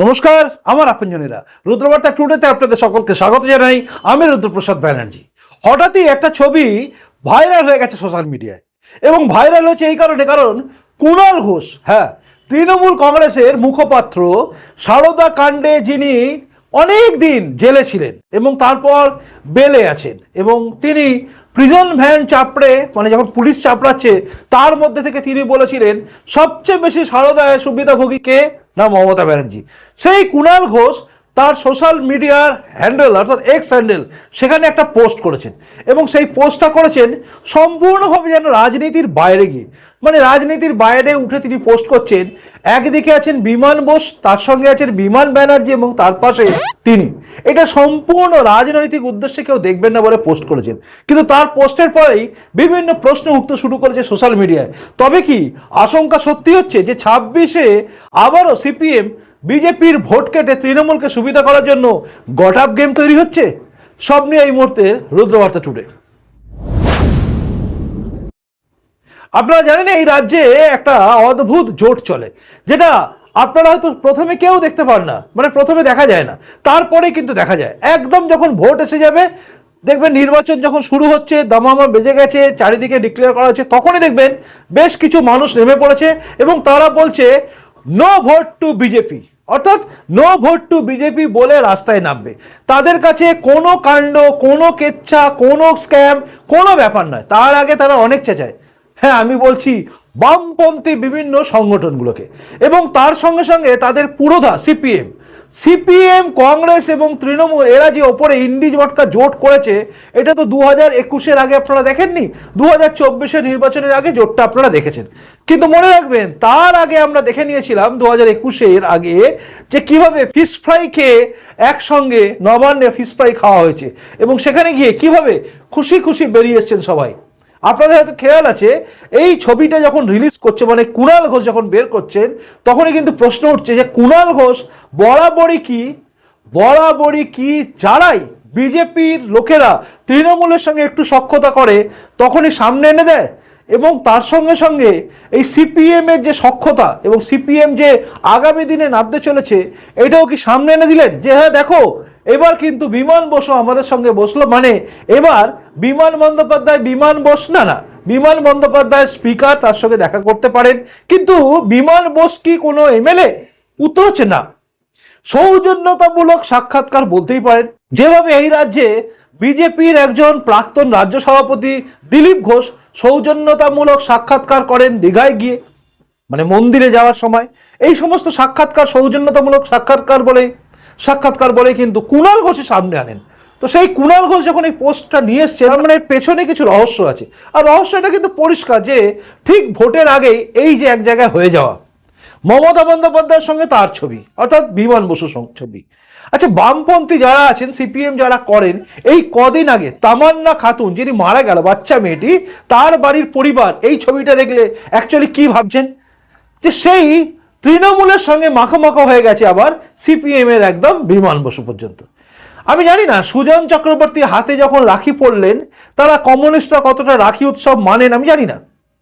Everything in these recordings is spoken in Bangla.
নমস্কার, আমার আপনজনেরা। রুদ্রবার্তা টুডেতে আপনাদের সকলকে স্বাগত জানাই। আমি রুদ্রপ্রসাদ ব্যানার্জি। হঠাৎই একটা ছবি ভাইরাল হয়ে গেছে সোশ্যাল মিডিয়ায়। এবং ভাইরাল হয়েছে এই কারণে, কারণ কুণাল ঘোষ হ্যাঁ তৃণমূল কংগ্রেসের মুখপাত্র সারদা কাণ্ডে যিনি অনেক দিন জেলে ছিলেন এবং তারপর বেলে আছেন এবং তিনি প্রিজন ভ্যান চাপড়ে মানে যখন পুলিশ চাপড়াচ্ছে, তার মধ্যে থেকে তিনি বলেছিলেন, সবচেয়ে বেশি সারদায় সুবিধাভোগী কে? না, মমতা ব্যানার্জি। সেই কুণাল ঘোষ তার সোশ্যাল মিডিয়ার হ্যান্ডেল অর্থাৎ এক্স হ্যান্ডেল সেখানে একটা পোস্ট করেছেন। এবং সেই পোস্টটা করেছেন সম্পূর্ণভাবে যেন রাজনীতির বাইরে গিয়ে। মানে রাজনীতির বাইরে উঠে তিনি পোস্ট করছেন। একদিকে আছেন বিমান বোস, তার সঙ্গে আছেন বিমান ব্যানার্জি এবং তার পাশে তিনি। এটা সম্পূর্ণ রাজনৈতিক উদ্দেশ্যে কেউ দেখবেন না বলে পোস্ট করেছেন। কিন্তু তার পোস্টের পরেই বিভিন্ন প্রশ্ন উঠতে শুরু করেছে সোশ্যাল মিডিয়ায়। তবে কি আশঙ্কা সত্যি হচ্ছে যে ছাব্বিশে আবারও সিপিএম বিজেপির ভোট কেটে তৃণমূলকে সুবিধা করার জন্য গট আপ গেম তৈরি হচ্ছে? সব নিয়ে এই মুহূর্তে রুদ্রবার্তা টুডে। আপনারা জানেন এই রাজ্যে একটা অদ্ভুত জোট চলে, যেটা আপনারা হয়তো প্রথমে কেউ দেখতে পান না মানে প্রথমে দেখা যায় না, তারপরে কিন্তু দেখা যায়। একদম যখন ভোট এসে যাবে, দেখবেন নির্বাচন যখন শুরু হচ্ছে, দামামা বেজে গেছে, চারিদিকে ডিক্লেয়ার করা হচ্ছে, তখনই দেখবেন বেশ কিছু মানুষ নেমে পড়েছে এবং তারা বলছে নো ভোট টু বিজেপি অর্থাৎ নো ভোট টু বিজেপি বলে রাস্তায় নামবে। তাদের কাছে কোনো কাণ্ড, কোনো কেচ্ছা, কোনো স্ক্যাম কোনো ব্যাপার নয়। তার আগে তারা অনেক চেঁচায়। হ্যাঁ আমি বলছি বামপন্থী বিভিন্ন সংগঠনগুলোকে। এবং তার সঙ্গে সঙ্গে তাদের পুরোধা সিপিএম। সিপিএম, কংগ্রেস এবং তৃণমূল, এরা যে ওপরে ইন্ডি জটকা জোট করেছে, এটা তো দু হাজার একুশের আগে আপনারা দেখেননি? দু হাজার চব্বিশের নির্বাচনের আগে জোটটা আপনারা দেখেছেন। কিন্তু মনে রাখবেন, তার আগে আমরা দেখে নিয়েছিলাম দু হাজার একুশের আগে যে কীভাবে ফিশ ফ্রাই খেয়ে একসঙ্গে নবান্নে ফিশ ফ্রাই খাওয়া হয়েছে। এবং সেখানে গিয়ে কীভাবে খুশি খুশি বেরিয়ে এসছেন সবাই। আপনাদের হয়তো খেয়াল আছে, এই ছবিটা যখন রিলিজ করছে মানে কুণাল ঘোষ যখন বের করছেন, তখনই কিন্তু প্রশ্ন উঠছে যে কুণাল ঘোষ বরাবরই কি বরাবরই কি যারাই বিজেপির লোকেরা তৃণমূলের সঙ্গে একটু সক্ষতা করে, তখনই সামনে এনে দেয়? এবং তার সঙ্গে সঙ্গে এই সিপিএম এর যে সক্ষতা এবং সিপিএম যে আগামী দিনে নামতে চলেছে, এটাও কি সামনে এনে দিলেন? যে হ্যাঁ দেখো এবার কিন্তু বিমান বসো আমাদের সঙ্গে বসল মানে এবার বিমান বন্দ্যোপাধ্যায় বিমান বোস না না, বিমান বন্দ্যোপাধ্যায় স্পিকার তার সঙ্গে দেখা করতে পারেন। কিন্তু বিমান বোস কি কোনো এমএলএ? উত্তর না। সৌজন্যতামূলক সাক্ষাৎকার বলতেই পারেন। যেভাবে এই রাজ্যে বিজেপির একজন প্রাক্তন রাজ্য সভাপতি দিলীপ ঘোষ সৌজন্যতামূলক সাক্ষাৎকার করেন দীঘায় গিয়ে মানে মন্দিরে যাওয়ার সময়। এই সমস্ত সাক্ষাৎকার সৌজন্যতামূলক সাক্ষাৎকার বলে সাক্ষাৎকার বলে কিন্তু কুণাল ঘোষের সামনে আনেন। তো সেই কুণাল ঘোষ যখন এই পোস্টটা নিয়ে এসছে তার মানে পেছনে কিছু রহস্য আছে। আর রহস্য এটা কিন্তু পরিষ্কার যে ঠিক ভোটের আগেই এই যে এক জায়গায় হয়ে যাওয়া, মমতা বন্দ্যোপাধ্যায়ের সঙ্গে তার ছবি, অর্থাৎ বিমান বসু ছবি। আচ্ছা বামপন্থী যারা আছেন, সিপিএম যারা করেন, এই কদিন আগে তামান্না খাতুন, যিনি মারা গেল, বাচ্চা মেয়েটি, তার বাড়ির পরিবার, এই ছবিটা দেখলে অ্যাকচুয়ালি কি ভাবছেন? যে সেই তৃণমূলের সঙ্গে মাখামাখা হয়ে গেছে আবার সিপিএম এর একদম বিমান বসু পর্যন্ত। আমি জানি না, সুজন চক্রবর্তী হাতে যখন রাখি পড়লেন, তারা কমিউনিস্টরা কতটা রাখি উৎসব মানেন আমি জানি না।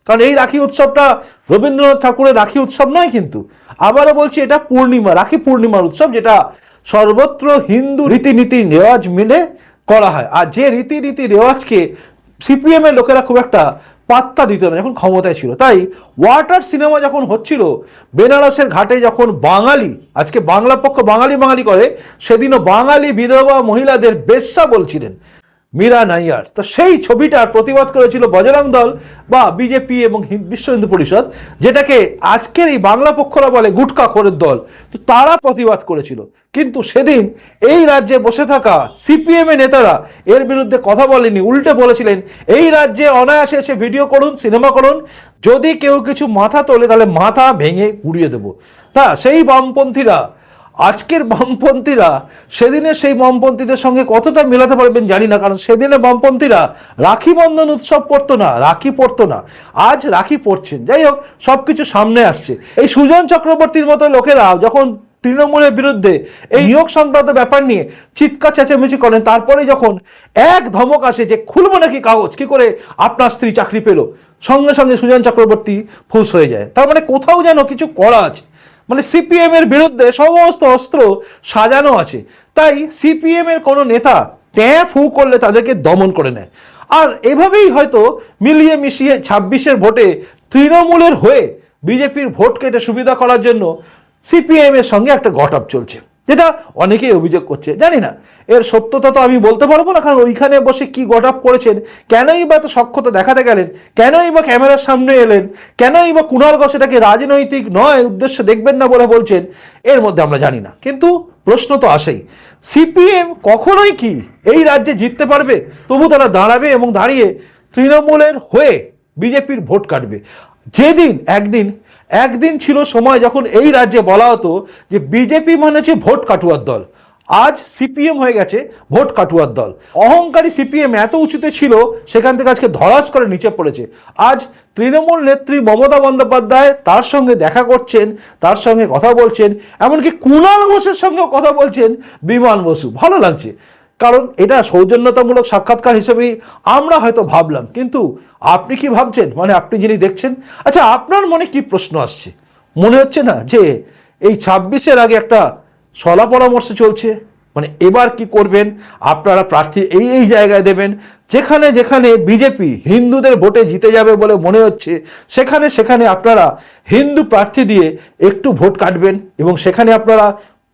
কারণ এই রাখি উৎসবটা রবীন্দ্রনাথ ঠাকুরের রাখি উৎসব নয় কিন্তু। আবারও বলছি, এটা পূর্ণিমা, রাখি পূর্ণিমার উৎসব যেটা সর্বত্র হিন্দু রীতিনীতি, রেওয়াজ মিলে করা হয়। আর যে রীতিনীতি, রেওয়াজকে সিপিএম এর লোকেরা খুব একটা পাত্তা দিত না যখন ক্ষমতায় ছিল। তাই ওয়াটার সিনেমা যখন হচ্ছিল, বেনারসের ঘাটে যখন বাঙালি, আজকে বাংলা পক্ষ বাঙালি বাঙালি করে, সেদিনও বাঙালি বিধবা মহিলাদের বেশ্যা বলছিলেন। মীরা নাইয়ার। তো সেই ছবিটার প্রতিবাদ করেছিল বজরং দল বা বিজেপি এবং বিশ্ব হিন্দু পরিষদ, যেটাকে আজকের এই বাংলা পক্ষরা বলে গুটকা খোরের দল। তো তারা প্রতিবাদ করেছিল। কিন্তু সেদিন এই রাজ্যে বসে থাকা সিপিএম নেতারা এর বিরুদ্ধে কথা বলেনি উল্টে বলেছিলেন, এই রাজ্যে অনায়াসে এসে ভিডিও করুন, সিনেমা করুন। যদি কেউ কিছু মাথা তোলে, তাহলে মাথা ভেঙে পুড়িয়ে দেবো। তা সেই বামপন্থীরা আজকের বামপন্থীরা সেদিনের সেই বামপন্থীদের সঙ্গে কতটা মেলাতে পারবেন জানি না, কারণ সেদিনের বামপন্থীরা রাখি বন্ধন উৎসব করতো না, রাখি পড়তো না। আজ রাখি পড়ছেন যাই হোক সব কিছু সামনে আসছে। এই সুজন চক্রবর্তীর মতো লোকেরা যখন তৃণমূলের বিরুদ্ধে এই নিয়োগ সংক্রান্ত ব্যাপার নিয়ে চিৎকার, চেঁচামেচি করেন, তারপরে যখন এক ধমক আসে যে, খুলবো নাকি কাগজ? কি করে আপনার স্ত্রী চাকরি পেল? সঙ্গে সঙ্গে সুজন চক্রবর্তী ফুস হয়ে যায়। তার মানে কোথাও যেন কিছু করা আছে। মানে সিপিএম এর বিরুদ্ধে সমস্ত অস্ত্র সাজানো আছে। তাই সিপিএম এর কোনো নেতা ট্যাঁ ফু করলে তাদেরকে দমন করে নেয়। আর এভাবেই হয়তো মিলিয়ে মিশিয়ে ছাব্বিশের ভোটে তৃণমূলের হয়ে বিজেপির ভোট কেটে সুবিধা করার জন্য সিপিএম এর সঙ্গে একটা গট চলছে। যেটা অনেকেই অভিযোগ করছে, জানি না। এর সত্যতা তো আমি বলতে পারব না, কারণ ওইখানে বসে কি গট আপ করেছেন, কেনই বা এত সক্ষতা দেখাতে গেলেন, কেনই বা ক্যামেরার সামনে এলেন, কেনই বা কুণাল ঘোষ এটাকে রাজনৈতিক নয় উদ্দেশ্য দেখবেন না বলে বলছেন, এর মধ্যে আমরা জানি না। কিন্তু প্রশ্ন তো আসেই, সিপিএম কখনোই কি এই রাজ্যে জিততে পারবে? তবু তারা দাঁড়াবে এবং দাঁড়িয়ে তৃণমূলের হয়ে বিজেপির ভোট কাটবে। যেদিন, একদিন একদিন ছিল সময় যখন এই রাজ্যে বলা হতো যে বিজেপি মানে হচ্ছে ভোট কাটুয়ার দল। আজ সিপিএম হয়ে গেছে ভোট কাটুয়ার দল। অহংকারী সিপিএম এত উঁচুতে ছিল, সেখান থেকে আজকে ধরাস করে নিচে পড়েছে। আজ তৃণমূল নেত্রী মমতা বন্দ্যোপাধ্যায় তার সঙ্গে দেখা করছেন, তার সঙ্গে কথা বলছেন, এমনকি কুণাল ঘোষের সঙ্গেও কথা বলছেন বিমান বসু। ভালো লাগছে। কারণ এটা সৌজন্যতামূলক সাক্ষাৎকার হিসেবেই আমরা হয়তো ভাবলাম, কিন্তু আপনি কি ভাবছেন? মানে আপনি যিনি দেখছেন আচ্ছা আপনার মনে কি প্রশ্ন আসছে? মনে হচ্ছে না যে এই ছাব্বিশের আগে একটা সলা পরামর্শ চলছে মানে এবার কি করবেন? আপনারা প্রার্থী এই এই জায়গায় দেবেন, যেখানে যেখানে বিজেপি হিন্দুদের ভোটে জিতে যাবে বলে মনে হচ্ছে, সেখানে সেখানে আপনারা হিন্দু প্রার্থী দিয়ে একটু ভোট কাটবেন এবং সেখানে আপনারা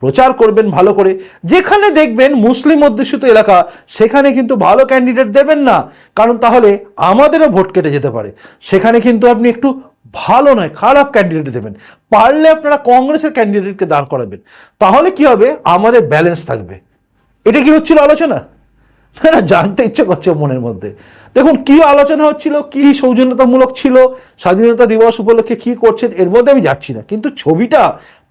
প্রচার করবেন ভালো করে। যেখানে দেখবেন মুসলিম অধ্যুষিত এলাকা, সেখানে কিন্তু ভালো ক্যান্ডিডেট দেবেন না। কারণ তাহলে আমাদেরও ভোট কেটে যেতে পারে। সেখানে কিন্তু আপনি একটু ভালো নয়, খারাপ ক্যান্ডিডেট দেবেন। পারলে আপনারা কংগ্রেসের ক্যান্ডিডেটকে দাঁড় করাবেন। তাহলে কি হবে? আমাদের ব্যালেন্স থাকবে। এটা কি হচ্ছিল আলোচনা? না, জানতে ইচ্ছে করছে মনের মধ্যে। দেখুন, কি আলোচনা হচ্ছিল, কি সৌজন্যতামূলক ছিল, স্বাধীনতা দিবস উপলক্ষে কি করছেন, এর মধ্যে আমি যাচ্ছি না। কিন্তু ছবিটা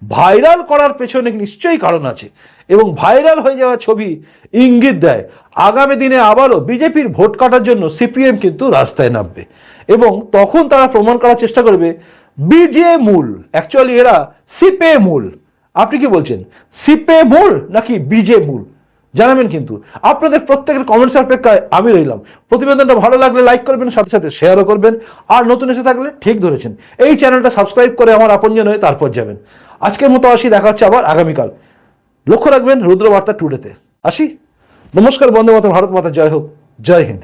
ভাইরাল করার পেছনে নিশ্চয়ই কারণ আছে। এবং ভাইরাল হয়ে যাওয়া ছবি ইঙ্গিত দেয়, আগামী দিনে আবারও বিজেপির ভোট কাটার জন্য সিপিএম কিন্তু রাস্তায় নামবে। এবং তখন তারা প্রমাণ করার চেষ্টা করবে, বিজে মূল অ্যাকচুয়ালি এরা সিপে মূল। আপনি কি বলছেন? সিপে মূল নাকি বিজে মূল? জানাবেন কিন্তু। আপনাদের প্রত্যেকের কমেন্টস অপেক্ষায় আমি রইলাম। প্রতিবেদনটা ভালো লাগলে লাইক করবেন, সাথে সাথে শেয়ারও করবেন। আর নতুন এসে থাকলে ঠিক ধরেছেন। এই চ্যানেলটা সাবস্ক্রাইব করে আমার আপনজন হয়ে তারপর যাবেন। আজকের মতো আসি, দেখা হচ্ছে আবার আগামীকাল। লক্ষ্য রাখবেন রুদ্রবার্তা টুডেতে আসি। নমস্কার বন্ধু মাতা ভারত মাতা, জয় হোক। জয় হিন্দ।